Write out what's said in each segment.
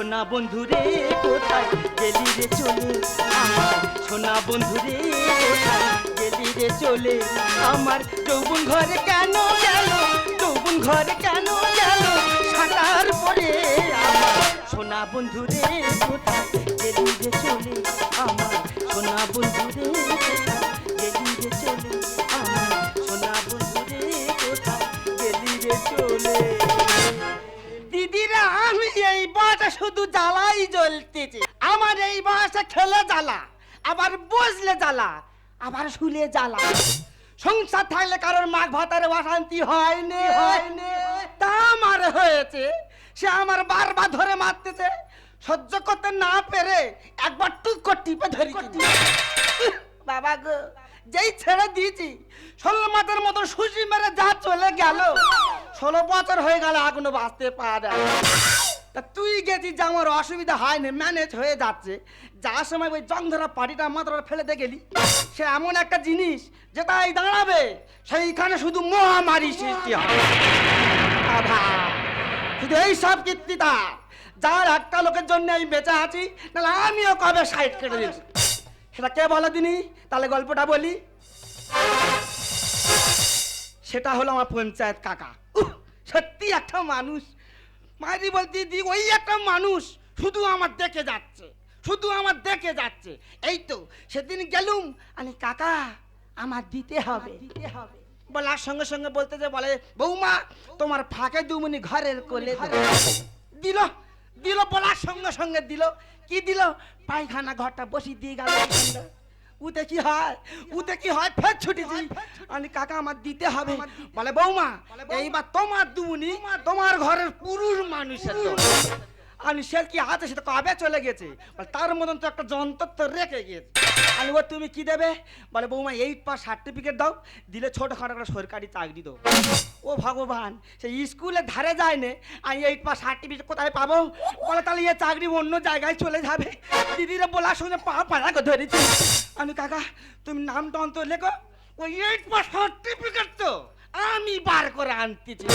সোনা বন্ধু রে, কোথায় গেলি রে চলে আমার? সোনা বন্ধু রে, কোথায় গেলি রে চলে আমার? যৌবন ঘরে কেন গেল? যৌবন ঘরে কেন গেল? সাঁতার পরে আমার? সোনা বন্ধু রে, কোথায় গেলি রে চলে আমার? সোনা বন্ধু শুধু জ্বালাই জ্বলতেছে। আমার এই বাসা খেলে জ্বালা আবার বসলে জ্বালা আবার শুলে জ্বালা। সংসার থাকলে কারোর মাঘ ভাতারে অশান্তি হয়নি। হয়নি? তা আমার হয়েছে সে আমার বারবার ধরে মারতেছে। সহ্য করতে না পেরে একবার টুক করে টিপে। ধরি বাবা গো যেই ছেড়ে দিয়েছি ষোলো মাসের মতো সুশি মেরে যা চলে গেল। ষোলো বছর হয়ে গেল এখনও বাঁচতে পারে। তা তুই গেছিস যে আমার অসুবিধা হয়নি ম্যানেজ হয়ে যাচ্ছে। যার সময় ওই জং ধরা পাটিটা মাত্র ফেলে দিয়ে গেলি। সে এমন একটা জিনিস যেটাই দাঁড়াবে, সেইখানে শুধু মহামারী সৃষ্টি হবে। শুধু এই সব কীর্তিতা যার একটা লোকের জন্য আমি বেঁচে আছি, নাহলে আমিও কবে সাইড কেটে দিয়েছি সেটা কে বলো দিনি? তাহলে গল্পটা বলি। সেটা হলো আমার পঞ্চায়েত কাকা। সত্যি একটা মানুষ। মারি বলতে দিদি ওই একটা মানুষ শুধু আমার দেখে যাচ্ছে, শুধু আমার দেখে যাচ্ছে। এই তো, সেদিন গেলুম আমি কাকা, আমার দিতে হবে। দিতে হবে বলার সঙ্গে সঙ্গে বলতে যে বলে, বৌমা, তোমার ফাঁকে দুমুনি ঘরের কোলে দিল দিল বলার সঙ্গে সঙ্গে দিল। কি দিল? পায়খানা ঘরটা বসি দিয়ে গেল। উতে কি হয়? উতে কি হয়? ফের ছুটেছি আমি কাকা আমার দিতে হবে। বলে বৌমা এইবার তোমার দুমুনি তোমার ঘরের পুরুষ মানুষের। আমি সে কি আছে? সেটা কবে চলে গেছে? বলে, তার মতন তো একটা যন্ত্র তো রেখে গিয়েছে। আমি ও তুমি কি দেবে? বলে, বৌমা এইট পাস সার্টিফিকেট দাও, দিলে ছোটখাটো একটা সরকারি চাকরি দাও ও ভগবান, সে স্কুলে ধারে যায় না, আমি এইট পাস সার্টিফিকেট কোথায় পাবো? বলে, তাহলে এ চাকরি অন্য জায়গায় চলে যাবে। দিদিরা বলার সঙ্গে পা পাড়া করে ধরেছি। আমি, কাকা, তুমি নামটা অন্তর লেখো। ওই এইট পাস সার্টিফিকেট তো। আমি বার করে আনতেছি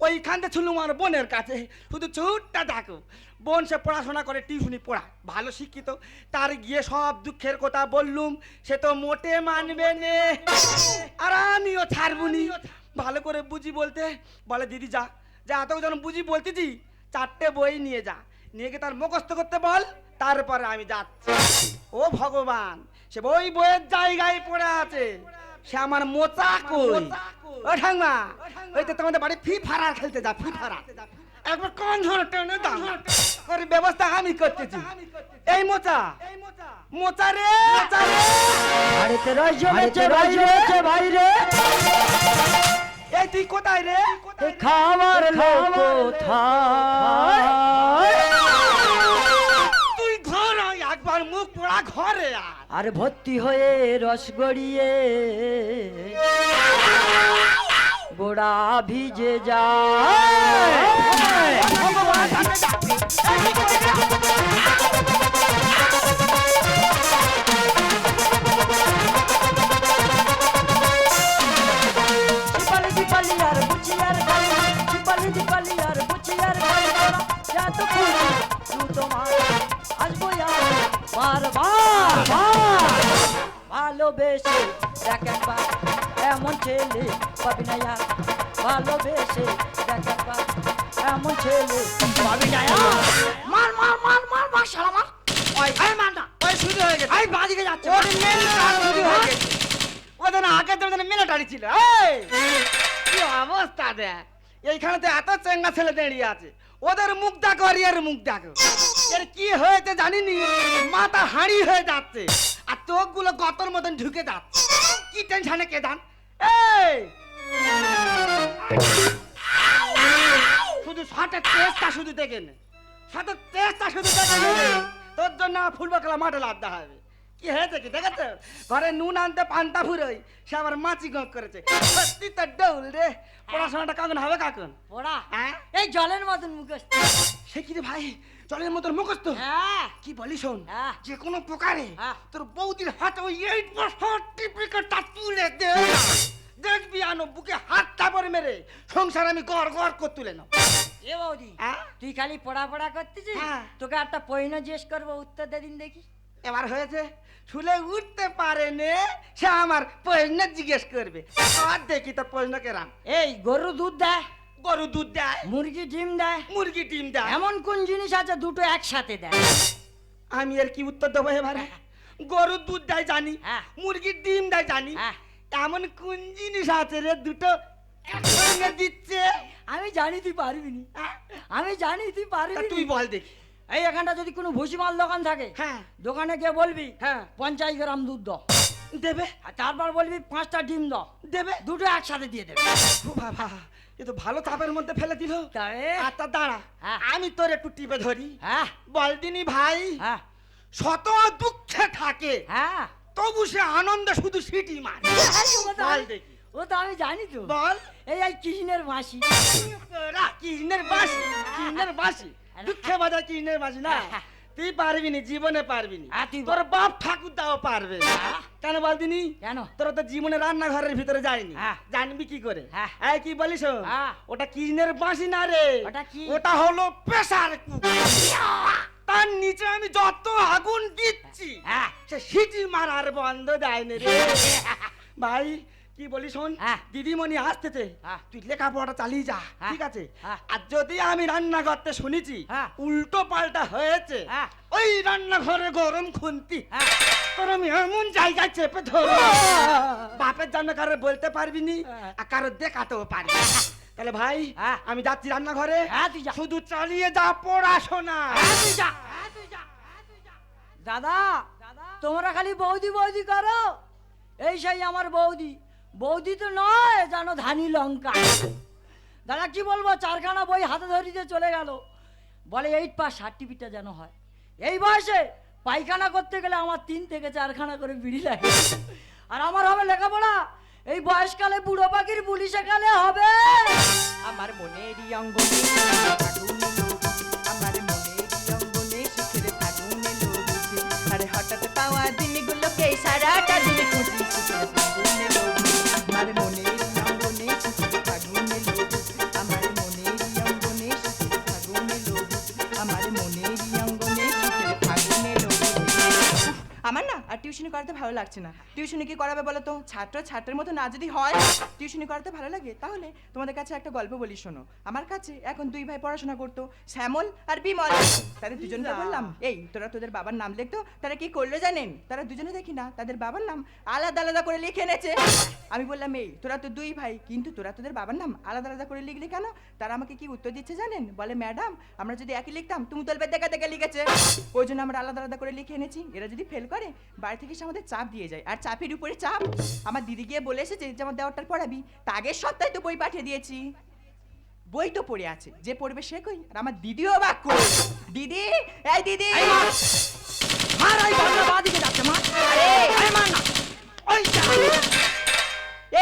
ওইখানটা ছিল আমার বোনের কাছে শুধু চুটটা ডাকো বোন সে পড়াশোনা করে, টিউশনি পড়া ভালো শিক্ষিত। তার গিয়ে সব দুঃখের কথা বললুম। সে তো মোটে মানবে নে। আর আমিও ছাড়বুনি ভালো করে বুঝি বলতে। বলে, দিদি, যা। যা এত যেন বুঝি বলতেছি, চারটে বই নিয়ে যা। নিয়ে গিয়ে তার মুখস্থ করতে বল। তারপরে আমি যাচ্ছি। ও ভগবান, সে বই বইয়ের জায়গায় পড়ে আছে। সে আমার মোচা কই? ও ঠাংমা ওই তো তোমাদের বাড়ি ফি ফারা খেলতে যা ফি ফারা একবার কোন ধরে টেনে দাও। ওর ব্যবস্থা আমি করতেছি। এই মোচা। মোচা। রে মোচা রে। বাড়িতে রস জমেছে ভাই রয়েছে ভাই রে। এই তুই কোথায় রে? খাবার লোক কোথায়? আর ভর্তি হয়ে রস গড়িয়ে গোড়া ভিজে যায়। তোমার আসব বারবার। বার ভালোবেসে দেখ একবার এমন ছেলে পাবি না আর ভালোবেসে দেখ একবার এমন ছেলে পাবি না আর মার মার মার মার মার শালা মার। ওই এই মার না। ওই শুরু হয়ে গেছে। এই বাদিকে যাচ্ছে ওর মেল কাজ শুরু হয়ে গেছে। ওদের আগে তো ওদের মিলিটারি ছিল। এই! কি অবস্থা দেখ। এইখানে তো এত চেঙ্গা ছেলে দাঁড়িয়ে আছে। ওদের মুখ দেখো আর এর মুখ দেখো। এর কি হয়েছে জানিনি? মাথা হাঁড়ি হয়ে যাচ্ছে। আর চোখগুলো গতর মতন ঢুকে যাচ্ছে কি টেনশনে কে জান? এই! শুধু শটের টেস্টটা শুধু দেখে নে। শটের টেস্টটা শুধু দেখে নে। তোর জন্য আমার ফুটবল খেলা মাঠে লাভতে হবে। কি হয়েছে কি দেখেছ? ঘরে নুন আনতে পান্তা ফুরোই সে আবার মাছি গক করেছে। সত্যি তো ডৌল রে। পড়াশোনাটা কখন হবে কখন? ওরা হ্যাঁ? এই জলের মতন মুখস্থ। সে কি রে ভাই? জলের মতন মুখস্থ। হ্যাঁ। কি বলি শোন হ্যাঁ। যে কোনো প্রকারে হ্যাঁ। তোর বৌদির হাতে ওই এইট সার্টিফিকেটটা তুলে দে। দেখবি আনো বুকে হাতটা পরে মেরে সংসার আমি গড় গড় করে তুলে নাও এ বৌদি হ্যাঁ? তুই খালি পড়া পড়া করতেছিস? হ্যাঁ। তোকে একটা প্রশ্ন জিজ্ঞেস করব উত্তর দে দিন দেখি। এবার হয়েছে শুলে উঠতে পারে নে সে আমার প্রশ্ন জিজ্ঞেস করবে। আর দেখি তোর প্রশ্ন কেরাম। এই গরু দুধ দেয় গরু দুধ দেয় মুরগি ডিম দেয় মুরগি ডিম দেয়। এমন কোন জিনিস আছে দুটো একসাথে দেয়? আমি আর কি উত্তর দেবো এবারে? গরু দুধ দেয় জানি হ্যাঁ। মুরগির ডিম দেয় জানি হ্যাঁ। এমন কোন জিনিস আছে রে দুটো একসঙ্গে দিচ্ছে? আমি জানি তুই পারবি নি। হ্যাঁ? আমি জানি তুই পারবি তুই বল দেখি। এই এখানটা যদি কোনো ভুসিমাল দোকান থাকে হ্যাঁ। দোকানে গিয়ে বলবি হ্যাঁ। পঞ্চাশ গ্রাম দুধ দাও। দেবে? তারপর বলবি পাঁচটা ডিম দাও। দেবে? দুটো একসাথে দিয়ে দেবে। বাবা। এ তো ভালো চাপের মধ্যে ফেলে দিল। আচ্ছা দাঁড়া। হ্যাঁ। আমি তোর একটু টিপে ধরি। হ্যাঁ। বল দিনি ভাই হ্যাঁ। শত দুঃখে থাকে। হ্যাঁ। তবু সে আনন্দ শুধু সিটি মারে। ও তো বল দেখি। ও তো আমি জানি তো। বল। এই এই কৃষ্ণের তোরা কৃষ্ণের বাসি কৃষ্ণের বাসি দুঃখে বাজার কৃষ্ণের বাসি না। তুই পারবি নি জীবনে পারবি নি তুই বল। তোর বাপ ঠাকুর দাও পারবে। হ্যাঁ। কেন বলদিনি কেন তোরা তো জীবনে রান্নাঘরের ভিতরে যায়নি হ্যাঁ। জানবি কি করে হ্যাঁ। এই কি বলিস। ওটা কৃষ্ণের বাঁশি না রে ওটা কি? ওটা হলো প্রেসার তার নিচে আমি যত আগুন দিচ্ছি হ্যাঁ সে সিটি মারার বন্ধ দেয়নি রে ভাই কি বলি শোন হ্যাঁ। দিদিমণি আসতেছে হ্যাঁ। তুই লেখাপড়াটা চালিয়ে যা হ্যাঁ। ঠিক আছে। আর যদি আমি রান্না করতে শুনেছি। উল্টো পাল্টা হয়েছে হ্যাঁ। ওই রান্নাঘরে গরম খুন্তি তোর আমি এমন জায়গায় চেপে ধরো বাপের জন্য কারও বলতে পারবি নি। আর কারও দেখাতেও পারবি। তাহলে ভাই। আমি যাচ্ছি রান্নাঘরে হ্যাঁ, শুধু চালিয়ে যা পড়াশোনা দাদা তোমরা খালি বৌদি বৌদি করো এই সেই আমার বৌদি বৌদি তো নয়, জানো ধানি লঙ্কা। দাদা কি বলব, চারখানা বই হাতে ধরিতে চলে গেল। বলে এইট পাস সার্টিফিকেটটা যেন হয়। এই বয়সে পায়খানা করতে গেলে আমার তিন থেকে চারখানা করে বিড়ি লাগে। আর আমার হবে লেখাপড়া। এই বয়সকালে বুড়ো পাখির পুলিশে কালে হবে। আমার মনেরই অঙ্গনে ভালো লাগছে না। টিউশনি কি করাবে বলো তো? ছাত্র ছাত্রের মতো না যদি হয় টিউশনি করাতে ভালো লাগে? তাহলে তোমাদের কাছে একটা গল্প বলি শোনো। আমার কাছে এখন দুই ভাই পড়াশোনা করতো শ্যামল আর বিমল। তাদের দুজনকে বললাম এই তোরা তোদের বাবার নাম লিখতো? তারা কি করল জানেন? তারা দুজনে দেখি না তাদের বাবার নাম আলাদা আলাদা করে লিখে এনেছে। আমি বললাম এই তোরা তো দুই ভাই কিন্তু তোরা তোদের বাবার নাম আলাদা আলাদা করে লিখলি কেন? তারা আমাকে কি উত্তর দিচ্ছে জানেন? বলে ম্যাডাম আমরা যদি একই লিখতাম তুমি তলবে দেখা দেখা লিখেছে। ওই জন্য আমরা আলাদা আলাদা করে লিখে এনেছি। এরা যদি ফেল করে বাড়ি থেকে এসে আমাদের চাপ দিয়ে যায়। আর চাপের উপরে চাপ? আমার দিদি গিয়ে বলে এসেছে যে আমার দেওয়ারটার পড়াবি? তা আগের সপ্তাহে তো বই পাঠিয়ে দিয়েছি। বই তো পড়ে আছে যে পড়বে সে কই? আর আমার দিদিও বা কই? দিদি? এই দিদি! মার ওই বাদিকে যাচ্ছে মা! আরে! আরে মার না! ওই যা।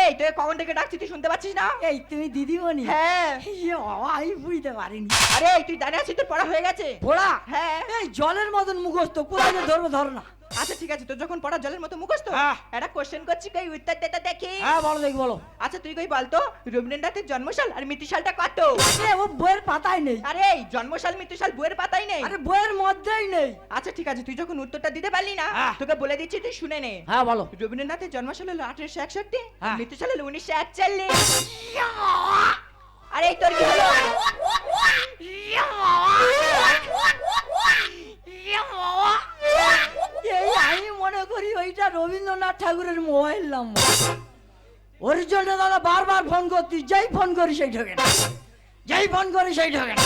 এই তুই কখন থেকে ডাকছি তুই শুনতে পাচ্ছিস না? এই তুমি দিদিমণি? হ্যাঁ। ইয়ে বাবা, আমি বুঝতে পারিনি। আরে তুই দাঁড়িয়ে আছিস তোর পড়া হয়ে গেছে? পড়া? হ্যাঁ। এই জলের মতন মুখস্থ কোথায় ধরবো ধরো না। আচ্ছা ঠিক আছে তোর যখন পড়া জলের মতো মুখস্থ হ্যাঁ। একটা কোশ্চেন করছি কই উত্তর দেতা দেখি। হ্যাঁ বলো দেখি বলো। আচ্ছা তুই কই বলতো রবীন্দ্রনাথের জন্মসাল আর মৃত্যুসালটা কত? আরে ও বইয়ের পাতায় নেই। আরে এই জন্মসাল মৃত্যুসাল বইয়ের পাতাই নেই। আরে বইয়ের মধ্যেই নেই। আচ্ছা ঠিক আছে তুই যখন উত্তরটা দিতে পারলি না হ্যাঁ। তোকে বলে দিচ্ছি তুই শুনে নে। হ্যাঁ বলো। রবীন্দ্রনাথের জন্মসাল হলো আঠারোশো একষট্টি হ্যাঁ। মৃত্যুসাল হলো উনিশশো একচল্লিশ। আরে এই তোর কি হলো? করি ওইটা রবীন্দ্রনাথ ঠাকুরের মোবাইল নাম্বার। ওর জন্য দাদা বারবার ফোন করতি যেই ফোন করি সেই ঢোকে না। যেই ফোন করি সেই ঢোকে না।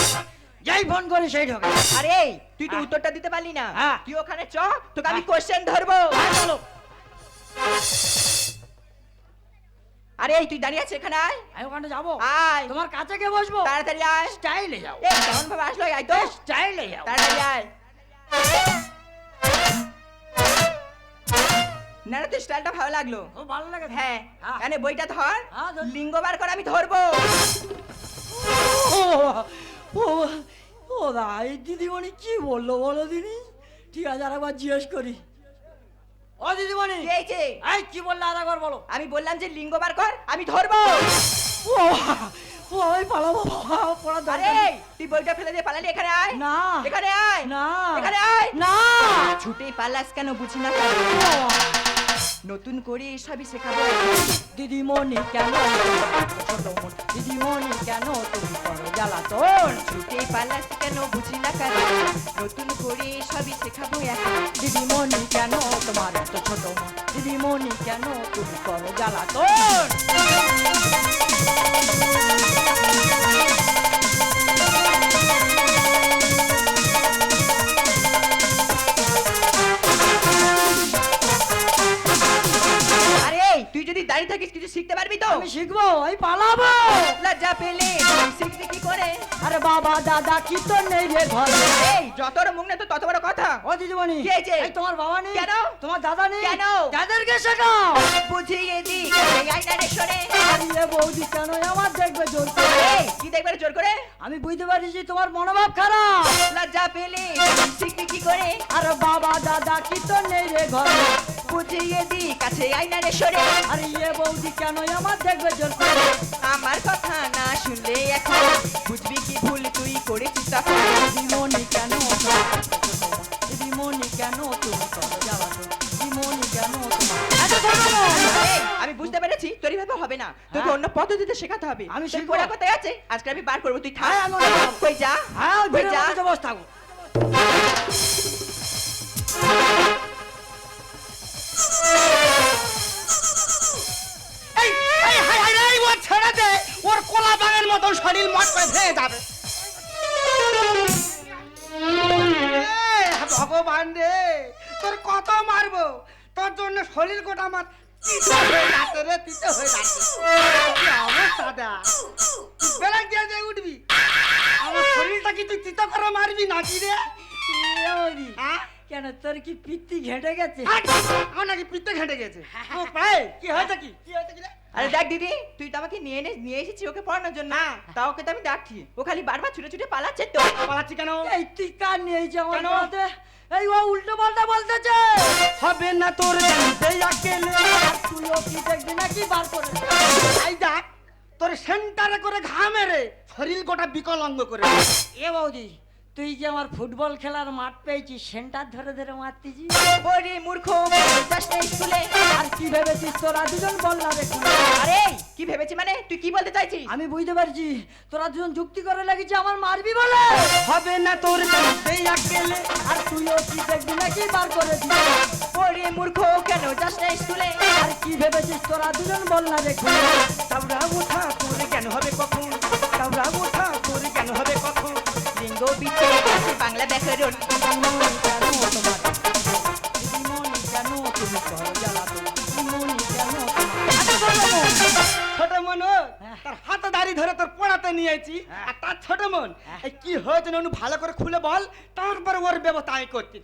যেই ফোন করি সেই ঢোকে না। আরে তুই তো উত্তরটা দিতে পারলি না। হ্যাঁ। তুই ওখানে চ তোকে আমি হ্যাঁ। কোশ্চেন ধরবো। হ্যাঁ, চলো। আরে তুই দাঁড়িয়ে আছিস এখানে আয়। আমি ওখানে যাব। আয়। তোমার কাছে কে বসবো? তাড়াতাড়ি আয়। স্টাইলে যাও। এই কেমন ভাবে আসলো আয় তো। স্টাইলে যাও। তাড়াতাড়ি আয়। না না তোর স্টাইলটা ভালো লাগল? ও ভালো লাগে হ্যাঁ। হ্যাঁ। বইটা ধর হ্যাঁ, লিঙ্গ বার করে আমি ধরবো। ও ও ও দিদিমণি কি বলল বলো দিদি? ঠিক আছে আর একবার জিজ্ঞেস করি। ও দিদিমণি। কি হয়েছে? এই কি বললে আর একবার বলো। আমি বললাম যে লিঙ্গ বার কর আমি ধরবো। ও ও আমি পালাবো পড়া নেই। তুই বইটা ফেলে দিয়ে পালালি এখানে আয়। না। এখানে আয়। না। এখানে আয়। না। ছুটে পালাস কেন বুঝি না। নতুন করে সবই শেখাবো। দিদিমণি কেন দিদিমণি কেন তুমি করো জ্বালাতন ছুটে পালাস কেন বুঝি না কেন নতুন করে সবই শেখাবো দিদিমণি কেন তোমার এত ছোট দিদিমণি কেন তুমি করো জ্বালাতন আমি শিখব আমি পালাবো। লজ্জা পেলে শিখবি কি করে? আরে বাবা দাদা কি তো নেই রে ঘরে? এই যত বড় মুখ না তো তত বড় কথা। ও দিদিমণি কি হয়েছে? এই তোমার বাবা নেই কেন? তোমার দাদা নেই কেন? তাদেরকে শেখাও বুঝিয়ে দি আইনারে সরে আরে বৌদি কেন আমার দেখবে জোর করে? এই কি দেখবে জোর করে? আমি বুঝতে পারছি তোমার মনোভাব খারাপ। লজ্জা পেলে শিখবি কি করে? আরে বাবা দাদা কি তো নেই রে ঘরে? কাছে আইনারে সরে। আরে ইয়ে বৌদি কেন আমার দেখবে জোর করে? আমার কথা না শুনলে এখন বুঝবি কি ভুল তুই করেছিস তখন কেন তুমি যাওয়া আমি বুঝতে পেরেছি তোর এইভাবে হবে না। তোকে হ্যাঁ। অন্য পদ্ধতিতে শেখাতে হবে। আমি। পড়া কোথায় আছে? আজকে আমি বার করব তুই থাক। হ্যাঁ। কই যা? হ্যাঁ কই যা? মধ্যে আমার তিতে হয়ে যাচ্ছে রে তিতে হয়ে যাচ্ছে কি অবস্থা দেখ বেলাক দিয়ে দিয়ে উঠবি। আমার শরীরটা কি তুই তিতে করে মারবি নাকি রে? হ্যাঁ কেন তোর কি পিত্তি ঘেটে গেছে! আমার নাকি পিত্তে ঘেঁটে গেছে। ও কি হয়েছে কি? কি হয়েছে কি রে? আরে দেখ দিদি তুই তো আমাকে নিয়ে এনে নিয়ে এসেছিস ওকে পড়ানোর জন্য। হ্যাঁ। তাও ওকে তো আমি ডাকছি। ও খালি বারবার ছুটে ছুটে পালাচ্ছে তো। পালাচ্ছি কেন? এই তুই আমার কেন? পড়াতে এই ও উল্টো পাল্টা বলতেছে। হবে না তোর। জানতে আকেলে আর তুইও কি দেখবি নাকি? বার করে এই দেখ তোর সেন্টারে করে ঘা মেরে শরীর গোটা বিকলাঙ্গ করে এ বৌদি তুই যে আমার ফুটবল খেলার মাঠ পেয়েছিস সেন্টার ধরে ধরে মারতেছিস? ওরে মূর্খ স্কুলে? কি ভেবেছিস তোরা দুজন বল না রে আরে কি ভেবেছি মানে? তুই কি বলতে চাইছিস? আমি বুঝতে পারছি তোরা দুজন যুক্তি করে লেগেছে আমার মারবি বলে। হবে না তোর জানতে আকেলে আর তুইও কি দেখবি নাকি? বার করে ওরে মূর্খ কেন যাস না স্কুলে? আর কি ভেবেছিস তোরা দুজন বল না রে খুলে। তাওরা ওঠা তোরে কেন হবে কখন? তাওরা ওঠা তোরে কেন হবে কখন? লিঙ্গ বিচ্ছে আছে বাংলা ব্যাকরণ। কেন তোমার? কেন তুমি এত ছোট মন? তার হাতে দাড়ি ধরে তোর পড়াতে নিয়েছি। হ্যাঁ। আর তার ছোট মন হ্যাঁ। কি হয়েছে ননু ভালো করে খুলে বল তারপর ওর ব্যবস্থা আমি করছি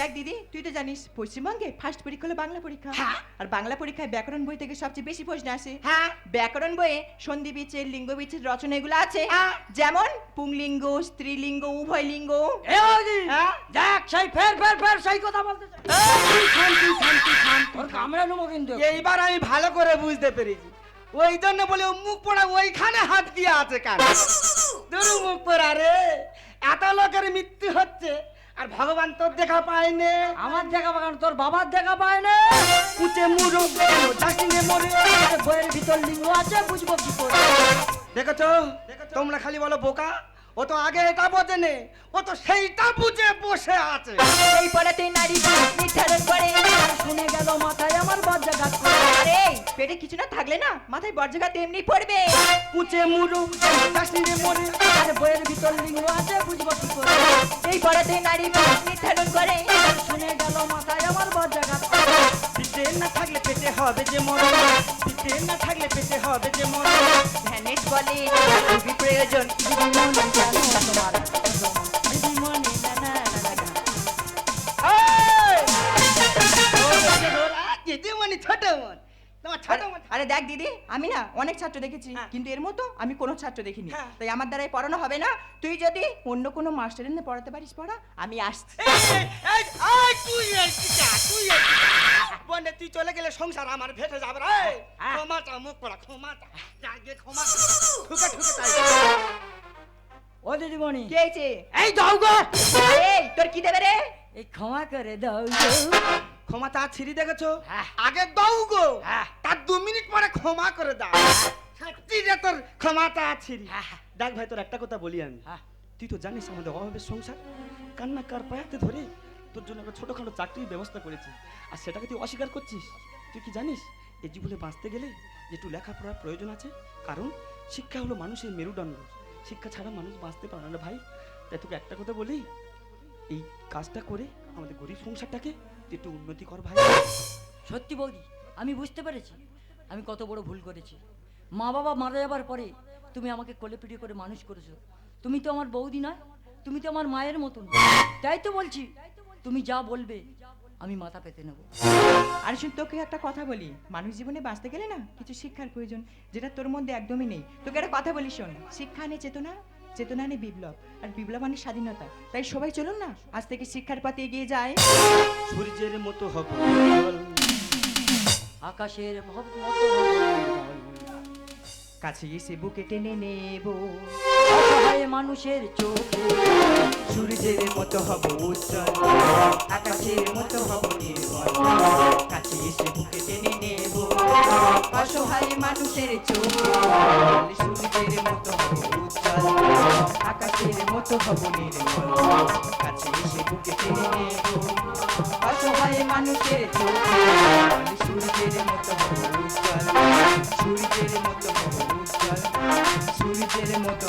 দেখ দিদি তুই তো জানিস পশ্চিমবঙ্গে ফার্স্ট পরীক্ষা হলো বাংলা পরীক্ষা। হ্যাঁ। আর বাংলা পরীক্ষায় ব্যাকরণ বই থেকে সবচেয়ে বেশি প্রশ্ন আসে। হ্যাঁ। ব্যাকরণ বইয়ে সন্ধি বিচ্ছেদ লিঙ্গ বিচ্ছেদ রচনা এগুলো আছে। যেমন পুংলিঙ্গ স্ত্রীলিঙ্গ উভয় লিঙ্গ? দেখ সেই ফের ফের ফের সেই কথা বলতে কিন্তু। এইবার আমি ভালো করে বুঝতে পেরেছি। ওই জন্য বলে ও মুখ পড়া ওইখানে হাত দিয়ে আছে কেন? দুরু মুখ পড়া রে এত লোকের মৃত্যু হচ্ছে আর ভগবান তোর দেখা পায়নি। আমার দেখা পাকান তোর বাবার দেখা পায় না। উঁচে মুরো কেন ডাকিনে মরে বইয়ের ভিতর লিঙ্গ আছে বুঝব কি করে? দেখেছ? তোমরা খালি বলো বোকা? ও তো আগে এটা বোঝেনে। ও তো সেইটা বুঝে বসে আছে। এই পড়াতে নারী পুরুষ নির্ধারণ করে। শুনে গেল মাথায় আমার বজ্রাঘাত আরে পেটে কিছু না থাকলে না মাথায় বর্জ্যঘাত এমনি পড়বে। উঁচে মুরো কেন ডাকিনে মরে আরে বইয়ের ভিতর লিঙ্গ আছে বুঝব কি করে। এই পড়াতে নারী পুরুষ নির্ধারণ করে। শুনে গেল মাথায় আমার বজ্রাঘাত করে। পিঠে না থাকলে পেটে হবে যে মরণ। পিঠে না থাকলে পেটে হবে যে মরণ। ধ্যানেশ বলে খুবই প্রয়োজন তোমার দিদিমণি ছোট মন আরে- দেখ দিদি আমি না অনেক ছাত্র দেখেছি হ্যাঁ। কিন্তু এর মতো আমি কোনো ছাত্র দেখিনি। হ্যাঁ। তাই আমার দ্বারাই পড়ানো হবে না। তুই যদি অন্য কোনো মাস্টার এনে পড়াতে পারিস পড়া আমি আসছি। তুই এসেছিস, তুই এসেছিস। বোনে, তুই চলে গেলে সংসার আমার ভেসে যাবে রে। হ্যাঁ। ক্ষমাটা মুখ পড়া ক্ষমাটা। ক্ষমা ঠুকে ঠুকে তাই। ও দিদিমণি। কে এই দাও গো। এই তোর কি দেবে রে? এই ক্ষমা করে দাও গো। ক্ষমাটা ছিঁড়ি দেখেছ? হ্যাঁ। আগে দাও গো। হ্যাঁ। তার দু মিনিট পরে ক্ষমা করে দাও। সত্যি যে তোর ক্ষমাটা ছিঁড়ি। হ্যাঁ। দেখ ভাই তোর একটা কথা বলি আমি। হ্যাঁ। তুই তো জানিস আমাদের অভাবের সংসার। কান্না কার পায়াতে ধরে তোর জন্য একটা ছোটখাটো চাকরির ব্যবস্থা করেছি। আর সেটাকে তুই অস্বীকার করছিস? তুই কি জানিস? এই জীবনে বাঁচতে গেলে একটু লেখাপড়ার প্রয়োজন আছে। কারণ শিক্ষা হলো মানুষের মেরুদণ্ড। শিক্ষা ছাড়া মানুষ বাঁচতে পারে না ভাই। তাই তোকে একটা কথা বলি এই কাজটা করে আমাদের গরিব সংসারটাকে তুই একটু উন্নতি কর ভাই। সত্যি বৌদি আমি বুঝতে পেরেছি। আমি কত বড় ভুল করেছি। মা বাবা মারা যাবার পরে তুমি আমাকে কোলে পিঠে করে মানুষ করেছ। তুমি তো আমার বৌদি নয় তুমি তো আমার মায়ের মতন। তাই তো বলছি তুমি যা বলবে আমি মাথা পেতে নেব। আর শুন তোকে একটা কথা বলি। মানুষ জীবনে বাঁচতে গেলে না কিছু শিক্ষার প্রয়োজন যেটা তোর মধ্যে একদমই নেই। তোকে একটা কথা বলি শোন শিক্ষা আনে চেতনা চেতনা নেই বিপ্লব আর বিপ্লব মানে স্বাধীনতা। তাই সবাই চলুন না আজ থেকে শিক্ষার পথে এগিয়ে যায় সূর্যের মতো হব। আকাশের মতো। কাছে এসে বুকে টেনে নেব। অসহায় মানুষের চোখে। সূর্যের মতো হব উজ্জ্বল, আকাশের মতো হব নির্মল। কাছে এসে বুকে টেনে নেব। অসহায় মানুষের চোখে। সূর্যের মতো হব উজ্জ্বল, আকাশের মতো হব নির্মল। কাছে এসে বুকে টেনে নেব। অসহায় মানুষের চোখে। সূর্যের মতো হব উজ্জ্বল সূর্যের মতো হব সূর্যের মতো